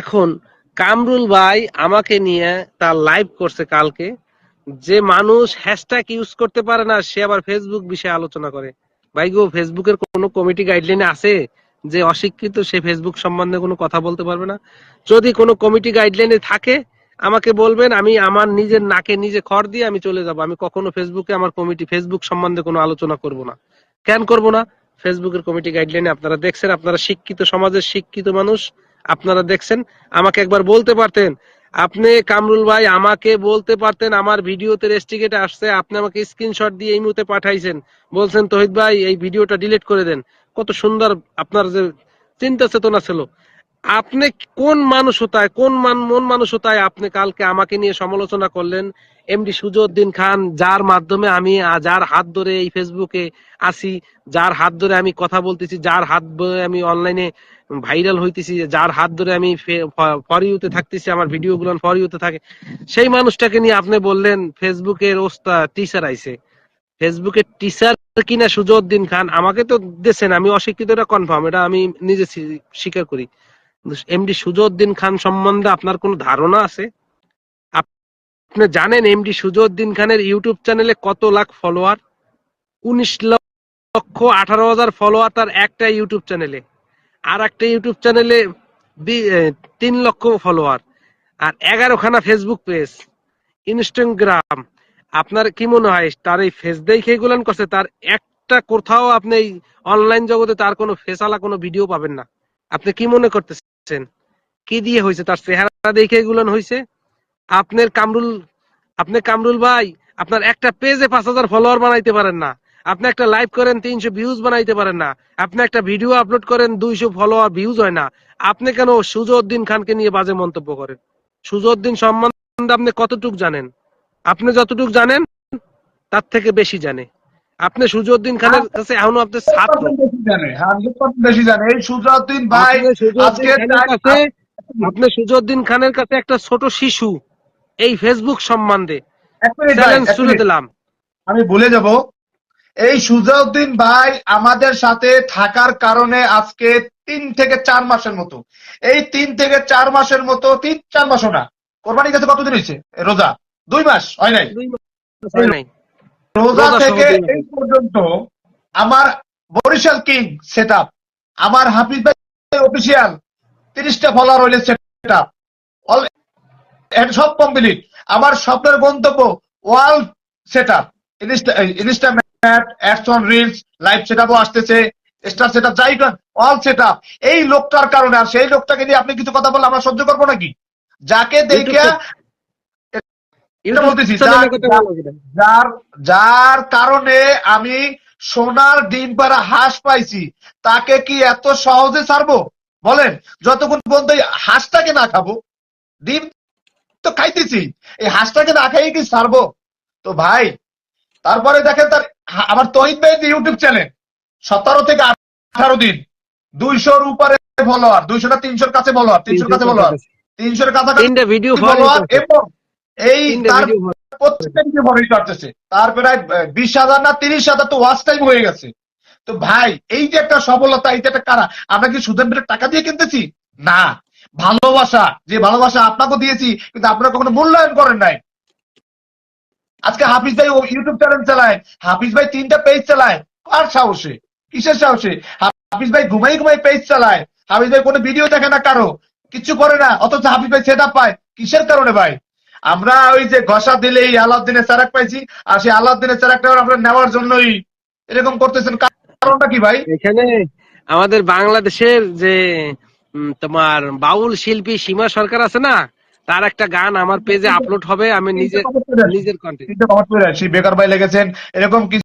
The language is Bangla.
এখন কামরুল ভাই আমাকে নিয়ে তার লাইভ করছে কালকে। যে মানুষ হ্যাশট্যাগ ইউজ করতে পারে না, সে আবার ফেসবুক বিষয়ে আলোচনা করে। ভাই গো ফেসবুকের কোনো কমিটি গাইডলাইনে আছে যে অশিক্ষিত সে ফেসবুক সম্বন্ধে কোনো কথা বলতে পারবে না? যদি কোনো কমিটি গাইডলাইনে থাকে, আমাকে বলবেন, আমি আমার নিজের নাকে নিজে খড় দিয়ে আমি চলে যাব। আমি কখনো ফেসবুকে আমার কমিটি ফেসবুক সম্বন্ধে কোনো আলোচনা করব না। কেন করব না? ফেসবুকের কমিটি গাইডলাইনে আপনারা দেখছেন, আপনারা শিক্ষিত সমাজের শিক্ষিত মানুষ। আপনারা দেখছেন, আমাকে একবার বলতে পারতেন। আপনি কামরুল ভাই, আমাকে বলতে পারতেন, আমার ভিডিওতে রেস্টিকেট আসছে, আপনি আমাকে স্ক্রিনশট দিয়ে এই মুহূর্তে পাঠাইছেন। বলছেন, তহিদ ভাই, এই ভিডিওটা ডিলিট করে দেন। কত সুন্দর আপনার যে চিন্তা চেতনা ছিল। আপনি কোন মানসতায় কোন মান মন মানসতায় আপনি কালকে আমাকে নিয়ে সমালোচনা করলেন? এমডি সুজউদ্দিন খান, যার মাধ্যমে আমি যার হাত ধরে এই ফেসবুকে আসি, যার হাত ধরে আমি কথা বলতেছি, যার হাত ধরে আমি অনলাইনে ভাইরাল হইতেছি, যার হাত ধরে আমি ফর ইউতে থাকতেছি, আমার ভিডিও গুলো ফর ইউতে থাকে। সেই মানুষটাকে নিয়ে আপনি বললেন, ফেসবুকের ওস্তা টিচার আইছে। ফেসবুকের টিচার কিনা সুজউদ্দিন খান, আমাকে তো দেশেন আমি অশিক্ষিত কনফার্ম এটা আমি নিজে স্বীকার করি। এমডি সুজউদ্দিন খান সম্বন্ধে আপনার কোনো ধারণা আছে? আপনি জানেন এমডি সুজউদ্দিন খানের ইউটিউব চ্যানেলে কত লাখ ফলোয়ার উনিশ লক্ষ আঠারো হাজার ফলোয়ার তার একটা ইউটিউব চ্যানেলে আর একটা ইউটিউব চ্যানেলে তিন লক্ষ ফলোয়ার আর এগারোখানা ফেসবুক পেজ ইনস্টাগ্রাম আপনার কি মনে হয়, তার এই ফেস দেখে এগুলান করছে? তার একটা কোথাও আপনি অনলাইন জগতে তার কোনো ফেসালা কোনো ভিডিও পাবেন না। আপনি কি মনে করতেছেন? কি দিয়ে হয়েছে তার চেহারা দেখে এগুলান হয়েছে আপনার কামরুল আপনি কামরুল ভাই আপনার একটা পেজে পাঁচ হাজার ফলোয়ার বানাইতে পারেন না। আপনি একটা লাইভ করেন তিনশো ভিউজ বানাইতে পারেন না। আপনি একটা ভিডিও আপলোড করেন দুইশো ফলোয়ার ভিউজ হয় না। আপনি কেন সুজউদ্দিন খানকে নিয়ে বাজে মন্তব্য করেন? সুজউদ্দিন সম্বন্ধে আপনি কতটুক জানেন? আপনি যতটুক জানেন তার থেকে বেশি জানে। আপনি সুজউদ্দিন খানের কাছে এখনও আপনার ছাত্র। বেশি জানে, 100% বেশি জানে। এই সুজাউদ্দিন ভাই আপনি আজকে খানের কাছে আপনি সুজউদ্দিন খানের কাছে একটা ছোট শিশু এই ফেসবুক সম্বন্ধে। চ্যালেঞ্জ ছুড়ে দিলাম। আমি ভুলে যাব এই সুজাউদ্দিন ভাই আমাদের সাথে থাকার কারণে আজকে তিন থেকে চার মাসের মতো। এই তিন থেকে চার মাসের মতো তিন চার মাসও না কোরবানি কাছে কতদিন হয়েছে? রোজা। দুই মাস হয় নাই। রোজা থেকে। এই পর্যন্ত আমার বরিশাল কিং সেট আমার হাফিজ ভাই অফিসিয়াল তিরিশটা ফলোয়ার হইলে সেট আপ সব কমপ্লিট আমার স্বপ্নের গন্তব্য wall set up insta mat action reels live set আপও আসতেছে। স্টার সেট আপ যাই অল সেট আপ এই লোকটার কারণে আর সেই লোকটাকে নিয়ে আপনি কিছু কথা বললে আমরা সহ্য করব নাকি? যাকে দেখে বলতেছি। যার যার কারণে আমি সোনার ডিম পাড়া হাঁস পাইছি তাকে কি এত সহজে ছাড়বো? বলেন যতক্ষণ পর্যন্ত হাঁসটাকে না খাব ডিম তো খাইতেছি এই হাঁসটাকে না খাইয়ে কি ছাড়বো? তো ভাই তারপরে দেখেন তার আমার তহিদ যে ইউটিউব চ্যানেল সতেরো থেকে আঠারো দিন দুইশোর উপরে ফলোয়ার দুইশো না তিনশোর কাছে ফলোয়ার তিনশোর কাছে ফলোয়ার তিনশোর কাছাকাছি ভিডিও ফলোয়ার এবং এই তার ভিডিও ফলো করতেছে তার প্রায় বিশ হাজার না তিরিশ হাজার তো ওয়াচ টাইম হয়ে গেছে। তো ভাই, এই যে একটা সফলতা, এই যে একটা কারা, আমরা কি পেটে টাকা দিয়ে কিনতেছি? না। ভালোবাসা, যে ভালোবাসা আপনাকে দিয়েছি, কিন্তু আপনারা কখনো মূল্যায়ন করেন নাই। আজকে হাফিজ ভাই ও ইউটিউব চ্যানেল চালায়, হাফিজ ভাই তিনটা পেজ চালায়। কার সাহসে? কিসের সাহসে? হাফিজ ভাই ঘুমাই ঘুমাই পেজ চালায়। হাফিজ ভাই কোনো ভিডিও দেখে না কারও। কিচ্ছু করে না, অথচ হাফিজ ভাই সেটা পায়। কিসের কারণে ভাই? আমরা ওই যে ঘষা দিলে এই আলাউদ্দিনের চারাক পাইছি আর সেই আলাউদ্দিনের চারাকটা আমরা নেওয়ার জন্যই এরকম করতেছেন। কারণটা কি ভাই? এখানে আমাদের বাংলাদেশের যে তোমার বাউল শিল্পী সীমা সরকার আছে না তার একটা গান আমার পেজে আপলোড হবে আমি নিজের নিজের কন্টেন্ট বেকার ভাই লেগেছেন এরকম কিছু